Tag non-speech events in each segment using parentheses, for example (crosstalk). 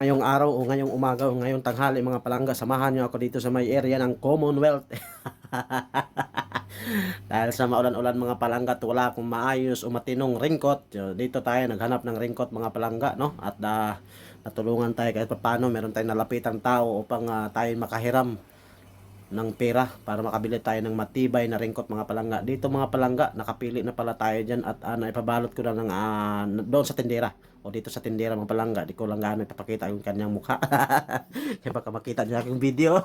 Ngayong araw o ngayong umaga o ngayong tanghali mga palangga, samahan nyo ako dito sa may area ng Commonwealth. (laughs) Dahil sa maulan-ulan mga palangga at wala akong maayos o matinong ringkot, dito tayo naghanap ng ringkot mga palangga, no? At ah, natulungan tayo kahit paano, meron tayong nalapitang tao upang ah, tayo makahiram ng pera para makabili tayo ng matibay na ringkot mga palangga. Dito mga palangga, nakapili na pala tayo dyan at uh, naipabalot ko na ng ah, doon sa tindera o dito sa tindera mga palangga. Di ko lang gaano ipapakita yung kanyang mukha. (laughs) Kaya baka makita niyo aking video.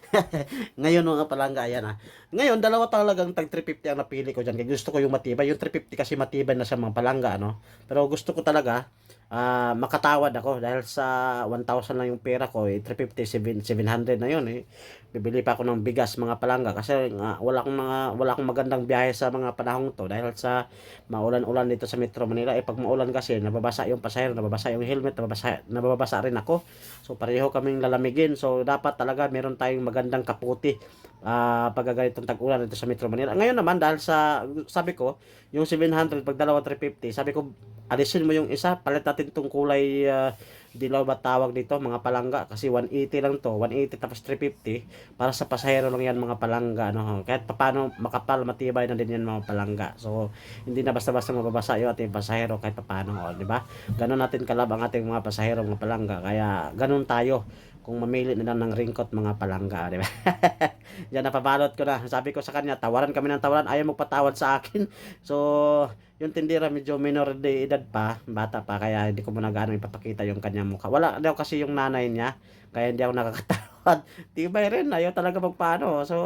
(laughs) Ngayon mga palangga, ayan ha. Ngayon, dalawa talagang tag 350 ang napili ko dyan. Kaya gusto ko yung matibay. Yung 350 kasi matibay na sa mga palangga, ano. Pero gusto ko talaga, ah makatawad ako dahil sa 1,000 lang yung pera ko, eh, 350, 700 na yun eh. Bibili pa ako ng bigas mga palangga kasi nga, wala akong mga wala akong magandang biyahe sa mga panahong to dahil sa maulan-ulan dito sa Metro Manila eh pag maulan kasi nababasa yung pasahero, nababasa yung helmet, nababasa, nababasa rin ako. So pareho kaming lalamigin. So dapat talaga meron tayong magandang kaputi ah pag ganitong tag-ulan dito sa Metro Manila. Ngayon naman dahil sa sabi ko, yung 700 pag dalawa 350, sabi ko alisin mo yung isa, palit natin tong kulay ah, dilaw ba tawag dito mga palangga kasi 180 lang to 180 tapos 350 para sa pasahero lang yan mga palangga no kahit paano makapal matibay na din yan mga palangga. So hindi na basta-basta mababasa yung ating pasahero kahit paano oh, di ba? Ganun natin kalab ang ating mga pasahero mga palangga. Kaya ganun tayo kung mamili na lang ng ringkot mga palangga di ba (laughs) yan napabalot ko na sabi ko sa kanya tawaran kami ng tawaran ayaw magpatawad sa akin (laughs) so yung tindera medyo minor de edad pa, bata pa, kaya hindi ko muna gaano ipapakita yung kanyang mukha. Wala daw kasi yung nanay niya, kaya hindi ako nakakatawad. (laughs) Tibay rin, ayaw talaga magpaano. So,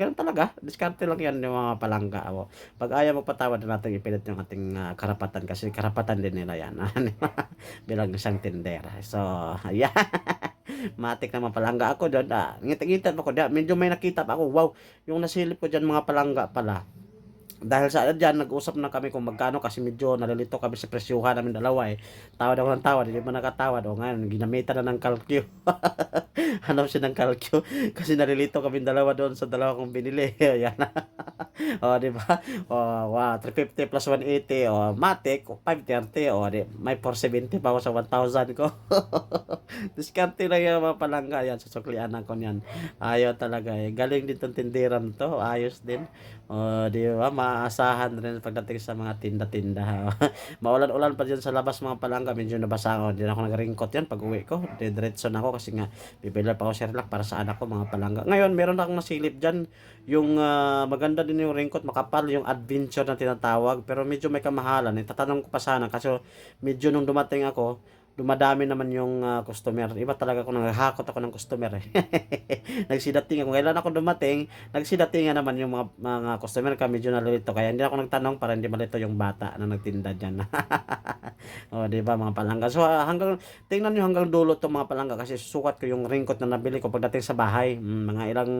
ganun talaga. Diskarte lang yan yung mga palangga. O, pag ayaw magpatawad na natin ipilit yung ating ah, karapatan kasi karapatan din nila yan. Bilang isang tindera. So, ayan. Matik na mga palangga ako doon. Ah, ngiti-ngiti ako doon. Medyo may nakita pa ako. Wow, yung nasilip ko dyan mga palangga pala dahil sa dyan, nag-usap na kami kung magkano kasi medyo nalilito kami sa presyuhan namin dalawa eh. Tawad ako ng tawad, hindi mo nakatawad. O ngayon, ginamitan na ng kalkyo. (laughs) Hanap siya ng kalkyo (laughs) kasi nalilito kami dalawa doon sa dalawa kong binili. (laughs) Ayan. o, di ba? O, wow, 350 plus 180. O, matic, 530. O, di, may 470 pa ako sa 1,000 ko. Diskarte lang yung mga palangga. Yan, susuklian ko niyan. Ayaw talaga eh. Galing din tong tindiran to. Ayos din. O, di ba? Maasahan rin pagdating sa mga tinda-tinda. (laughs) Maulan-ulan pa dyan sa labas mga palangga. Medyo nabasa ako. Hindi ako nag-ringkot yan pag uwi ko. Diretso na ako kasi nga bibili pa ako Sherlock para sa anak ko mga palangga. Ngayon, meron akong nasilip dyan. Yung ah, maganda din yung ringkot. Makapal yung adventure na tinatawag. Pero medyo may kamahalan. Eh. Ko pa sana kasi medyo nung dumating ako, dumadami naman yung ah, customer. Iba talaga kung naghahakot ako ng customer eh. (laughs) nagsidating ako. Kailan ako dumating, nagsidating naman yung mga, mga customer ka medyo nalilito. Kaya hindi ako nagtanong para hindi malito yung bata na nagtinda dyan. (laughs) o, di ba mga palangga. So, ah, hanggang, tingnan nyo hanggang dulo to mga palangga kasi sukat ko yung ringkot na nabili ko pagdating sa bahay. Mm, mga ilang,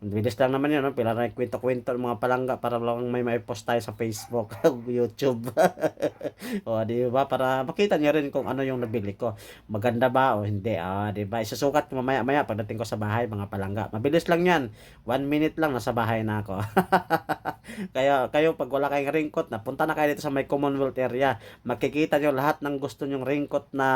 bilis lang naman yun, no? pila na kwento-kwento ng mga palangga para lang may may post tayo sa Facebook, (laughs) YouTube. o, di ba? Para makita niyo rin kung ano yung nabili ko. Maganda ba o hindi? Ah, di ba? Isusukat ko mamaya-maya pagdating ko sa bahay, mga palangga. Mabilis lang yan. One minute lang, nasa bahay na ako. (laughs) Kaya kayo, pag wala kayong ringkot, na punta na kayo dito sa may Commonwealth area. Makikita nyo lahat ng gusto nyong ringkot na,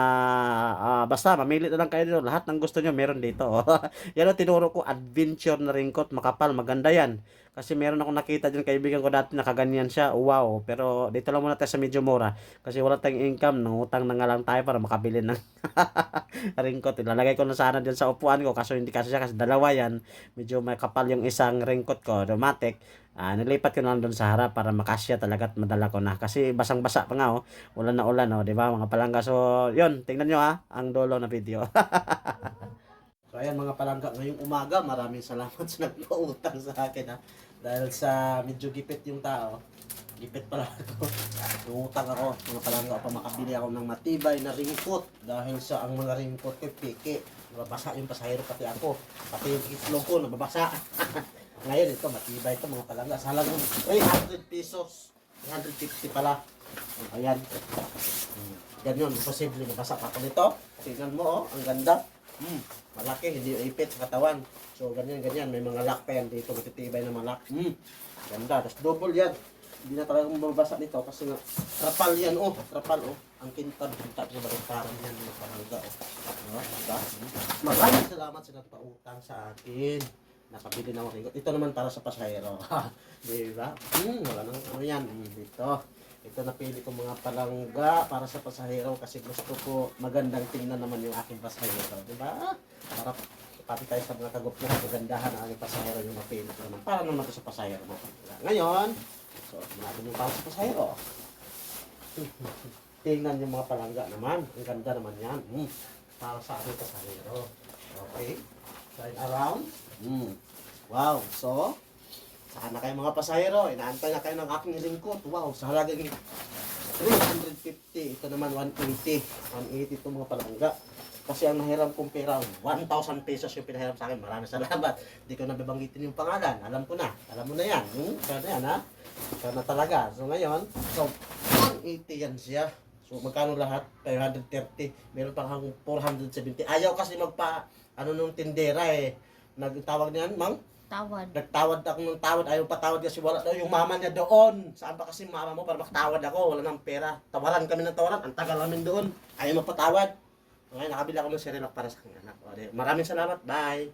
ah, basta, mamili na lang kayo dito. Lahat ng gusto nyo, meron dito. (laughs) yan ang tinuro ko, adventure na ringkot, makapal, maganda yan. Kasi meron akong nakita dyan, kaibigan ko dati, nakaganyan siya. Wow. Pero dito lang muna tayo sa medyo mura. Kasi wala tayong income, nangutang na nga lang tayo para makabili ng (laughs) ringkot. Ilalagay ko na sana dyan sa upuan ko. Kaso hindi kasi siya, kasi dalawa yan. Medyo may kapal yung isang ringkot ko, automatic. Ah, nilipat ko na lang doon sa harap para makasya talaga at madala ko na. Kasi basang-basa pa nga oh. Ulan na ulan oh, 'di ba mga palangga. So, 'yun, tingnan nyo ha ang dulo na video. (laughs) so, ayan mga palangga, ngayong umaga, maraming salamat (laughs) sa nagpautang sa akin ha. Dahil sa medyo gipit yung tao. Gipit pala ako. (laughs) Nungutang ako, mga palangga pa makabili ako ng matibay na ringkot. Dahil sa ang mga ringkot ko, piki. Nababasa yung pasahero pati ako. Pati yung itlog ko, nababasa. (laughs) Ngayon ito, matibay ito mga palangga. Sa halagang 300 pesos. 350 pala. Ayan. Hmm. Yan yun, imposible mabasa pa ako nito. Tingnan mo, oh, ang ganda. Hmm. Malaki, hindi ipit sa katawan. So, ganyan, ganyan. May mga lock pa yan dito. Matitibay na mga lock. Hmm. Ganda. Tapos double yan. Hindi na talaga mababasa nito kasi nga trapal yan, oh. Trapal, oh. Ang kintab. Kintab sa baliktaran yan. Mga palangga, oh. Maraming salamat sa nagpautang sa akin. Nakabili ng ringot. Ito naman para sa pasahero. (laughs) Di ba? Hmm, wala nang ano yan. Hmm, dito. Ito napili ko mga palangga para sa pasahero kasi gusto ko magandang tingnan naman yung aking pasahero. Di ba? Para pati tayo sa mga kagup na kagandahan ang aking pasahero yung mapili ko naman. Para naman ito sa pasahero mo. Ngayon, so, natin yung para sa pasahero. (laughs) Tingnan yung mga palangga naman. Ang ganda naman yan. Hmm. Para sa ating pasahero. Okay. Turn around. Hmm. Wow. So, saan na kayo mga pasahero? Inaantay na kayo ng aking lingkod. Wow. Sa halagang 350. Ito naman 180. 180 itong mga palangga. Kasi ang nahiram kong pera, 1,000 pesos yung pinahiram sa akin. Maraming salamat. Hindi ko na bibanggitin yung pangalan. Alam ko na. Alam mo na yan. Hmm? Kaya na yan, ha? Kaya na talaga. So ngayon, so 180 yan siya. So magkano lahat? 530. Meron pang hanggang 470. Ayaw kasi magpa, ano nung tindera eh. Nagtawag niyan, ma'am? Tawad. Nagtawad ako ng tawad. Ayaw patawad kasi wala daw yung mama niya doon. Saan ba kasi mama mo para makatawad ako? Wala nang pera. Tawaran kami ng tawaran. Ang tagal namin doon. Ayaw magpatawad. Okay, nakabila ako ng Cerelac para sa aking anak. O, Maraming salamat. Bye.